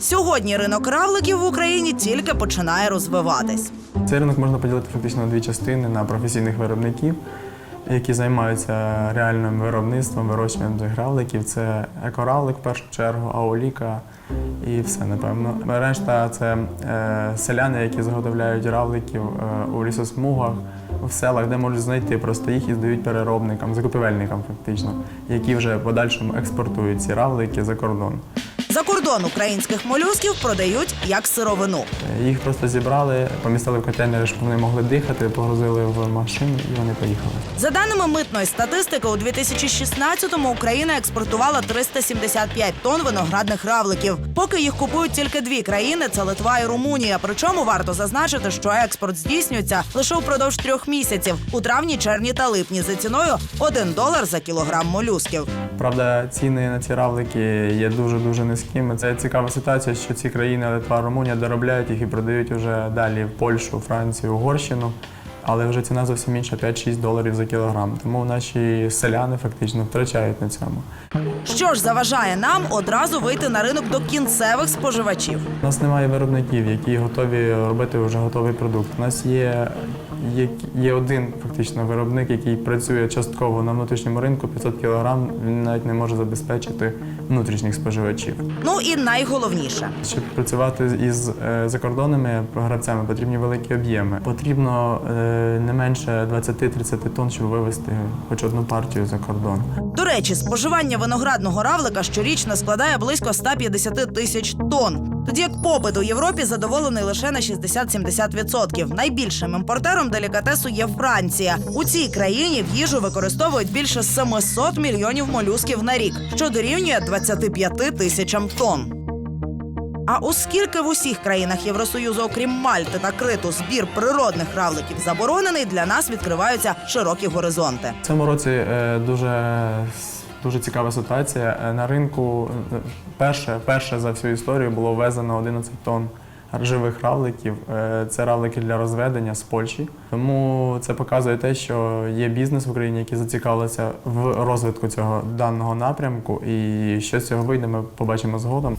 Сьогодні ринок равликів в Україні тільки починає розвиватись. Цей ринок можна поділити фактично на дві частини на професійних виробників, які займаються реальним виробництвом, вирощуванням цих равликів. Це екоравлик в першу чергу, аоліка і все, напевно. Решта це е, селяни, які заготовляють равликів е, у лісосмугах, в селах, де можуть знайти просто їх і здають переробникам, закупівельникам фактично, які вже в подальшому експортують ці равлики за кордон. Кордон українських молюсків продають як сировину. Їх просто зібрали, помістили в контейнери, щоб вони могли дихати, погрузили в машину і вони поїхали. За даними митної статистики, у 2016-му Україна експортувала 375 тонн виноградних равликів. Поки їх купують тільки дві країни це Литва і Румунія. Причому варто зазначити, що експорт здійснюється лише упродовж трьох місяців у травні, червні та липні за ціною 1 долар за кілограм молюсків. Правда, ціни на ці равлики є дуже дуже низькими. Це цікава ситуація, що ці країни Литва, Румунія доробляють їх і продають вже далі в Польщу, Францію, Угорщину. Але вже ціна зовсім інша 5-6 доларів за кілограм. Тому наші селяни фактично втрачають на цьому. Що ж заважає нам одразу вийти на ринок до кінцевих споживачів? У нас немає виробників, які готові робити вже готовий продукт. У нас є, є, є один фактично виробник, який працює частково на внутрішньому ринку 500 кілограм. Він навіть не може забезпечити внутрішніх споживачів. Ну і найголовніше. Щоб працювати із е, закордонними гравцями, потрібні великі об'єми. Потрібно е, не менше 20-30 тонн, щоб вивезти хоч одну партію за кордон. До речі, споживання виноградного равлика щорічно складає близько 150 тисяч тонн. Тоді як попит у Європі задоволений лише на 60-70%. Найбільшим імпортером делікатесу є Франція. У цій країні в їжу використовують більше 700 мільйонів молюсків на рік, що дорівнює 25 тисячам тонн. А оскільки в усіх країнах Євросоюзу, окрім Мальти та Криту, збір природних равликів заборонений, для нас відкриваються широкі горизонти. В цьому році е, дуже, дуже цікава ситуація. Е, На ринку е, перше, перше за всю історію було ввезено 11 тонн живих равликів. Е, Це равлики для розведення з Польщі. Тому це показує те, що є бізнес в Україні, який зацікавився в розвитку цього даного напрямку. І що з цього вийде, ми побачимо згодом.